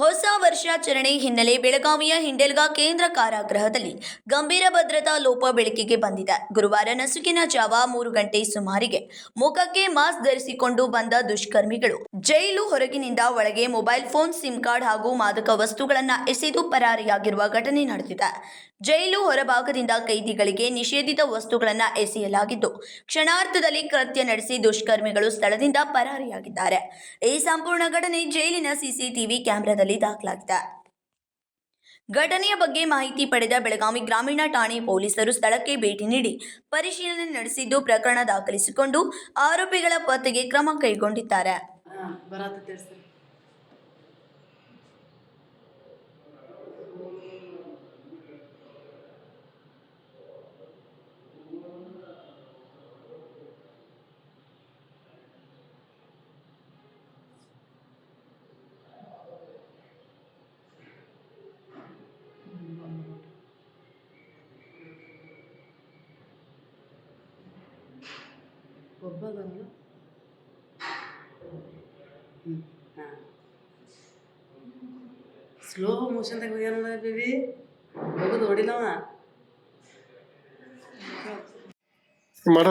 ಹೊಸ ವರ್ಷಾಚರಣೆ ಹಿನ್ನೆಲೆ ಬೆಳಗಾವಿಯ ಹಿಂಡೆಲ್ಗಾ ಕೇಂದ್ರ ಕಾರಾಗೃಹದಲ್ಲಿ ಗಂಭೀರ ಭದ್ರತಾ ಲೋಪ ಬೆಳಕಿಗೆ ಬಂದಿದೆ. ಗುರುವಾರ ನಸುಕಿನ ಜಾವ ಮೂರು ಗಂಟೆ ಸುಮಾರಿಗೆ ಮುಖಕ್ಕೆ ಮಾಸ್ಕ್ ಧರಿಸಿಕೊಂಡು ಬಂದ ದುಷ್ಕರ್ಮಿಗಳು ಜೈಲು ಹೊರಗಿನಿಂದ ಒಳಗೆ ಮೊಬೈಲ್ ಫೋನ್, ಸಿಮ್ ಕಾರ್ಡ್ ಹಾಗೂ ಮಾದಕ ವಸ್ತುಗಳನ್ನ ಎಸೆದು ಪರಾರಿಯಾಗಿರುವ ಘಟನೆ ನಡೆದಿದೆ. ಜೈಲು ಹೊರಭಾಗದಿಂದ ಕೈದಿಗಳಿಗೆ ನಿಷೇಧಿತ ವಸ್ತುಗಳನ್ನ ಎಸೆಯಲಾಗಿದ್ದು ಕ್ಷಣಾರ್ಥದಲ್ಲಿ ಕೃತ್ಯ ನಡೆಸಿ ದುಷ್ಕರ್ಮಿಗಳು ಸ್ಥಳದಿಂದ ಪರಾರಿಯಾಗಿದ್ದಾರೆ. ಈ ಸಂಪೂರ್ಣ ಘಟನೆ ಜೈಲಿನ ಸಿಸಿಟಿವಿ ಕ್ಯಾಮೆರಾದಲ್ಲಿ ದಾಖಲಾಗಿದೆ. ಘಟನೆಯ ಬಗ್ಗೆ ಮಾಹಿತಿ ಪಡೆದ ಬೆಳಗಾವಿ ಗ್ರಾಮೀಣ ಠಾಣೆ ಪೊಲೀಸರು ಸ್ಥಳಕ್ಕೆ ಭೇಟಿ ನೀಡಿ ಪರಿಶೀಲನೆ ನಡೆಸಿದ್ದು ಪ್ರಕರಣ ದಾಖಲಿಸಿಕೊಂಡು ಆರೋಪಿಗಳ ಪತ್ತೆಗೆ ಕ್ರಮ ಕೈಗೊಂಡಿದ್ದಾರೆ. ಒಬ್ಬ ಬಂದು ಹ್ಞೂ ಹಾಂ ಸ್ಲೋ ಮೋಷನ್ದಾಗ ಹೋಗ್ಯಾನ ಬೇಬಿ ಹೋಗೋದು ಹೊಡಿಲವ? ಮಾಡ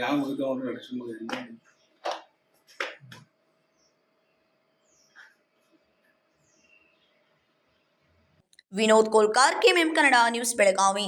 ಯಾವ ವಿನೋದ್ ಕೋಲ್ಕಾರ್ ಕೆಎಂಎಂ ಕನ್ನಡ ನ್ಯೂಸ್ ಬೆಳಗಾವಿ.